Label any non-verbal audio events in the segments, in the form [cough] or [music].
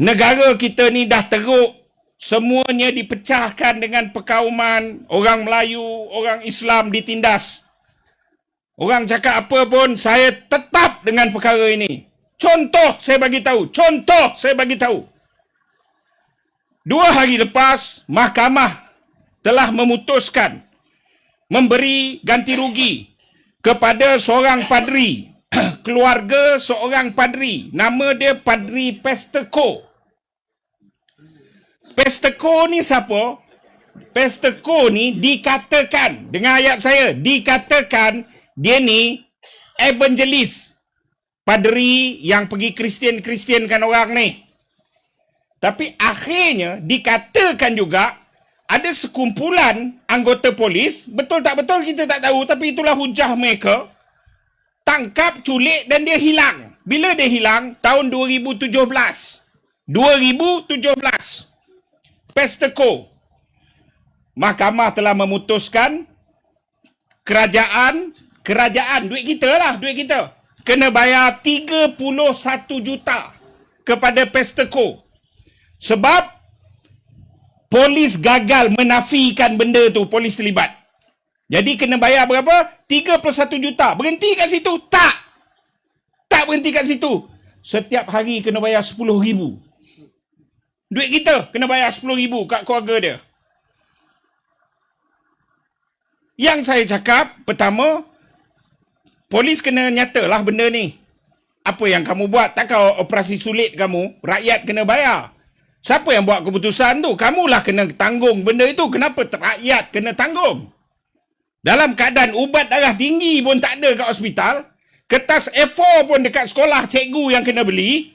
negara kita ni dah teruk semuanya dipecahkan dengan perkauman orang Melayu, orang Islam ditindas. Orang cakap apa pun saya tetap dengan perkara ini. Contoh saya bagi tahu, contoh saya bagi tahu. Dua hari lepas mahkamah telah memutuskan memberi ganti rugi kepada seorang padri, [clears throat] keluarga seorang padri, nama dia Padri Pesteko. Pesteko ni siapa? Pesteko ni dikatakan, dengan ayat saya, dikatakan dia ni evangelis. Padri yang pergi Kristian-Kristiankan orang ni. Tapi akhirnya dikatakan juga ada sekumpulan anggota polis, betul tak betul kita tak tahu tapi itulah hujah mereka, tangkap, culik dan dia hilang. Bila dia hilang? Tahun 2017. 2017. Pesteko. Mahkamah telah memutuskan kerajaan, kerajaan, duit kita lah, duit kita. Kena bayar 31 juta kepada Pesteko. Sebab polis gagal menafikan benda tu, polis terlibat. Jadi kena bayar berapa? 31 juta. Berhenti kat situ? Tak. Tak berhenti kat situ. Setiap hari kena bayar 10 ribu. Duit kita kena bayar 10 ribu kat keluarga dia. Yang saya cakap, pertama, polis kena nyatalah benda ni. Apa yang kamu buat? Takkan operasi sulit kamu, rakyat kena bayar. Siapa yang buat keputusan tu? Kamulah kena tanggung benda itu. Kenapa rakyat kena tanggung? Dalam keadaan ubat darah tinggi pun tak ada kat hospital, kertas A4 pun dekat sekolah cikgu yang kena beli,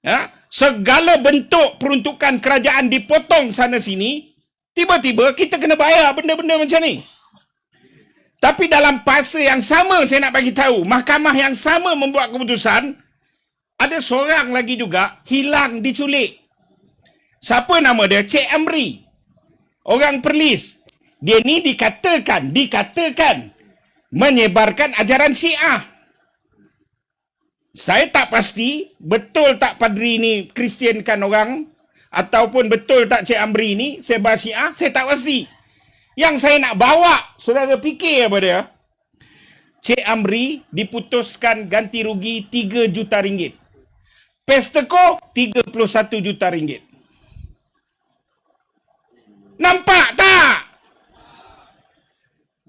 ya, segala bentuk peruntukan kerajaan dipotong sana sini, tiba-tiba kita kena bayar benda-benda macam ni. Tapi dalam fasa yang sama saya nak bagi tahu, mahkamah yang sama membuat keputusan, ada seorang lagi juga hilang diculik. Siapa nama dia? Cik Amri. Orang Perlis. Dia ni dikatakan, dikatakan menyebarkan ajaran Syiah. Saya tak pasti betul tak padri ni Kristiankan orang ataupun betul tak Cik Amri ni sebar Syiah, saya tak pasti. Yang saya nak bawa, saudara fikir apa dia? Cik Amri diputuskan ganti rugi 3 juta ringgit. Pesteko 31 juta ringgit. Nampak tak?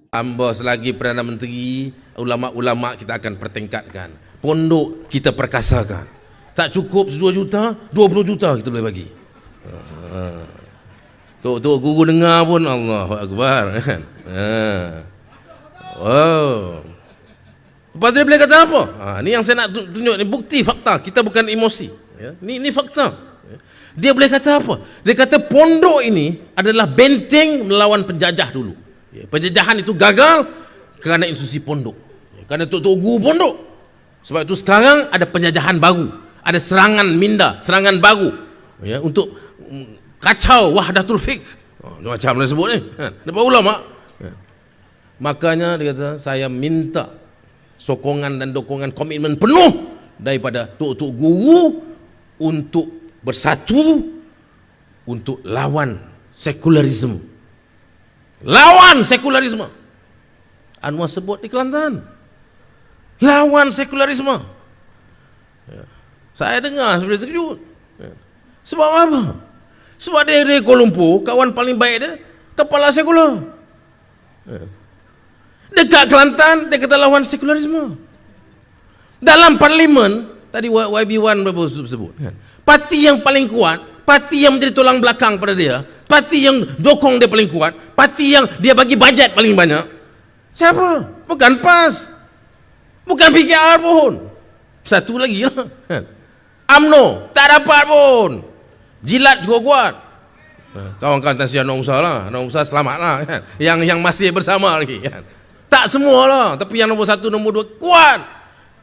Hamba selagi Perdana Menteri, ulama-ulama kita akan pertingkatkan. Pondok kita perkasakan. Tak cukup 2 juta, 20 juta kita boleh bagi. Ha. Tok tok guru dengar pun Allahu akbar kan. Ha. Wow. Lepas tu dia boleh kata apa? Ha, ni yang saya nak tunjuk ni bukti fakta. Kita bukan emosi. Ya. Ni ni fakta. Ya. Dia boleh kata apa? Dia kata pondok ini adalah benteng melawan penjajah dulu. Ya, penjajahan itu gagal kerana institusi pondok. Ya, kerana tok-tok guru pondok. Sebab itu sekarang ada penjajahan baru. Ada serangan minda, serangan baru. Ya, untuk mm, kacau wahdatul fiqh. Oh, macam mana sebut ni? Ha, dapat ulama. Ya. Makanya dia kata, saya minta sokongan dan dokongan komitmen penuh daripada tok-tok guru untuk bersatu untuk lawan sekularisme. Lawan sekularisme. Anwar sebut di Kelantan. Lawan sekularisme. Ya. Saya dengar sebenarnya terkejut. Ya. Sebab apa? Sebab dia dari Kuala Lumpur, kawan paling baik dia, kepala sekular. Ya. Dekat Kelantan, dia kata lawan sekularisme. Dalam parlimen, tadi YB1 sebut, kan? parti yang paling kuat, parti yang menjadi tulang belakang pada dia, parti yang dokong dia paling kuat, parti yang dia bagi bajet paling banyak, siapa? Bukan PAS. Bukan PKR pun. Satu lagi lah. [laughs] UMNO, tak dapat pun. Jilat juga kuat. Kawan-kawan Tan Sri Anwar Musa lah. Anwar Musa selamat lah. Kan? Yang yang masih bersama lagi. Kan? Tak semua lah. Tapi yang nombor satu, nombor dua kuat.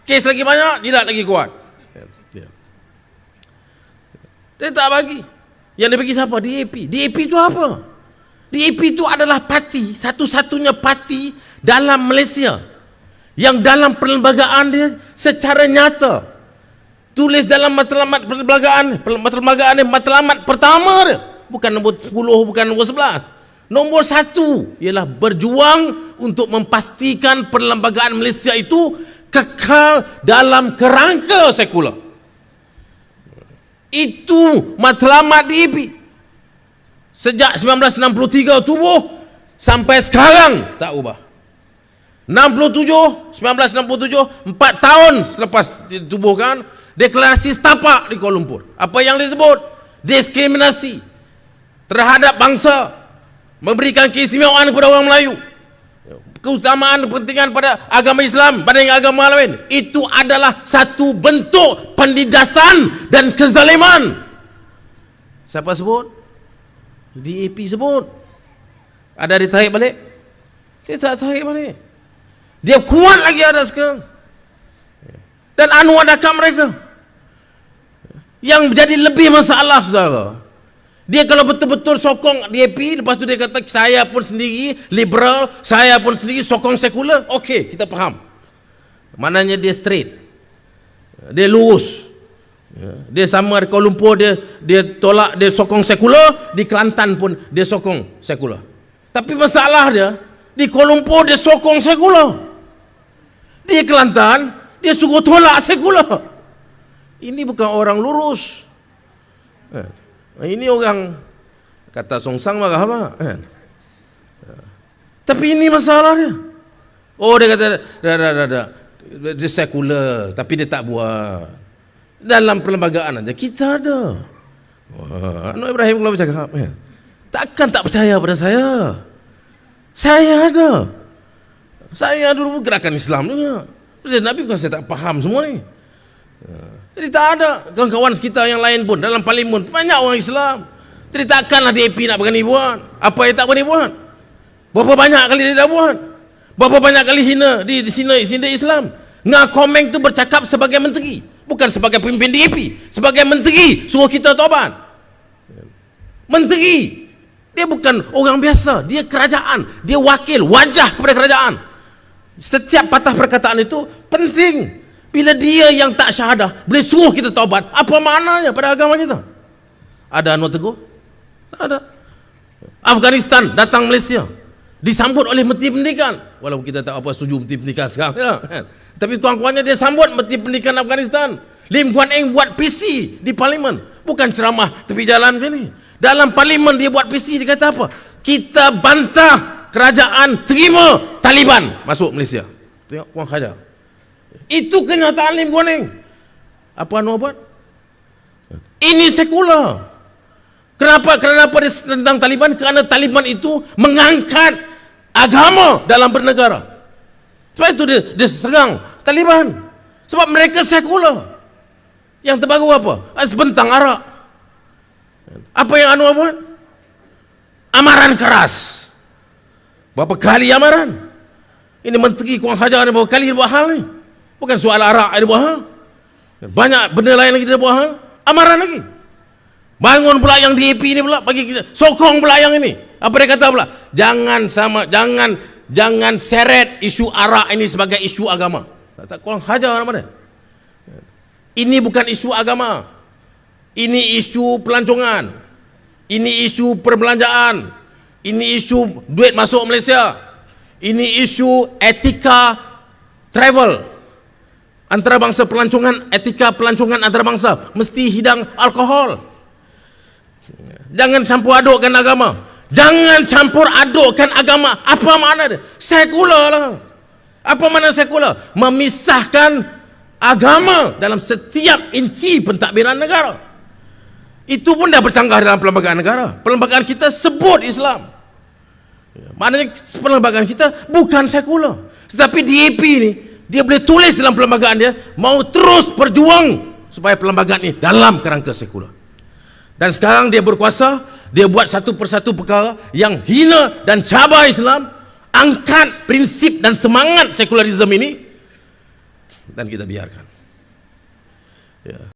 Kes lagi banyak, jilat lagi kuat. Dia tak bagi. Yang dia bagi siapa? DAP. DAP itu apa? DAP itu adalah parti, satu-satunya parti dalam Malaysia yang dalam perlembagaan dia secara nyata tulis dalam matlamat perlembagaan matlamat ni matlamat pertama dia bukan nombor 10 bukan nombor 11 nombor 1 ialah berjuang untuk memastikan perlembagaan Malaysia itu kekal dalam kerangka sekular itu matlamat DAP sejak 1963 tubuh sampai sekarang tak ubah. 67 1967 4 tahun selepas ditubuhkan deklarasi setapak di Kuala Lumpur. Apa yang disebut? Diskriminasi terhadap bangsa memberikan keistimewaan kepada orang Melayu keutamaan kepentingan pada agama Islam banding agama lain. Itu adalah satu bentuk penindasan dan kezaliman. Siapa sebut? DAP sebut. Ada ditarik balik? Dia tak tarik balik. Dia kuat lagi ada sekarang. Dan anu adakah mereka? Yang jadi lebih masalah saudara dia kalau betul-betul sokong DAP lepas tu dia kata saya pun sendiri liberal saya pun sendiri sokong sekular. Okey kita faham. Maknanya dia straight. Dia lurus. Ya, dia sama di Kuala Lumpur dia dia tolak dia sokong sekular di Kelantan pun dia sokong sekular. Tapi masalah dia di Kuala Lumpur dia sokong sekular. Di Kelantan dia suruh tolak sekular. Ini bukan orang lurus. Eh, ini orang kata songsang marah apa kan tapi ini masalah dia oh dia kata dah dah dah, dah. dia sekular tapi dia tak buat dalam perlembagaan aja kita ada. Wah, Anwar Ibrahim kalau bercakap, ya. takkan tak percaya pada saya. Saya ada. Saya dulu gerakan Islam juga. Nabi bukan saya tak faham semua ni. Jadi tak ada kawan-kawan kita yang lain pun dalam parlimen banyak orang Islam. Jadi takkanlah DAP nak berani buat. Apa yang tak berani buat? Berapa banyak kali dia dah buat? Berapa banyak kali hina di, di sini sini Islam? Ngah Komeng tu bercakap sebagai menteri bukan sebagai pemimpin DAP sebagai menteri suruh kita taubat menteri dia bukan orang biasa dia kerajaan dia wakil wajah kepada kerajaan setiap patah perkataan itu penting bila dia yang tak syahadah boleh suruh kita taubat. Apa maknanya pada agama kita? Ada Anwar Teguh? Tak ada. Afghanistan datang Malaysia. Disambut oleh menteri pendidikan. Walaupun kita tak apa setuju menteri pendidikan sekarang ya, kan? tapi tuan-tuannya dia sambut menteri pendidikan Afghanistan. Lim Guan Eng buat PC di parlimen. Bukan ceramah tepi jalan macam ni dalam parlimen dia buat PC dia kata apa? Kita bantah kerajaan terima Taliban. Masuk Malaysia. Tengok Puan Hajar itu kenyataan Lim Guan Eng apa Anwar buat ini sekular kenapa kenapa dia tentang Taliban kerana Taliban itu mengangkat agama dalam bernegara. Sebab itu dia, dia serang Taliban. Sebab mereka sekular. Yang terbaru apa? Sebentang arak. Apa yang Anwar buat? Amaran keras. Berapa kali amaran? Ini menteri Kuang Hajar ni berapa kali buat hal ni? Bukan soal arak dia buat hal. Banyak benda lain lagi dia buat hal. Amaran lagi. Bangun pula yang DAP ni pula bagi kita sokong pula yang ini. Apa dia kata pula? Jangan sama jangan jangan seret isu arak ini sebagai isu agama. Tak, tak kurang hajar nama dia. Ini bukan isu agama. Ini isu pelancongan. Ini isu perbelanjaan. Ini isu duit masuk Malaysia. Ini isu etika travel. Antarabangsa pelancongan, etika pelancongan antarabangsa mesti hidang alkohol. Jangan campur adukkan agama. Jangan campur adukkan agama. Apa makna dia? Sekular lah. Apa makna sekular? Memisahkan agama dalam setiap inci pentadbiran negara. Itu pun dah bercanggah dalam perlembagaan negara. Perlembagaan kita sebut Islam. Ya, maknanya perlembagaan kita bukan sekular. Tetapi DAP ni, dia boleh tulis dalam perlembagaan dia, mau terus berjuang supaya perlembagaan ini dalam kerangka sekular. Dan sekarang dia berkuasa, dia buat satu persatu perkara yang hina dan cabar Islam, angkat prinsip dan semangat sekularisme ini dan kita biarkan. Ya.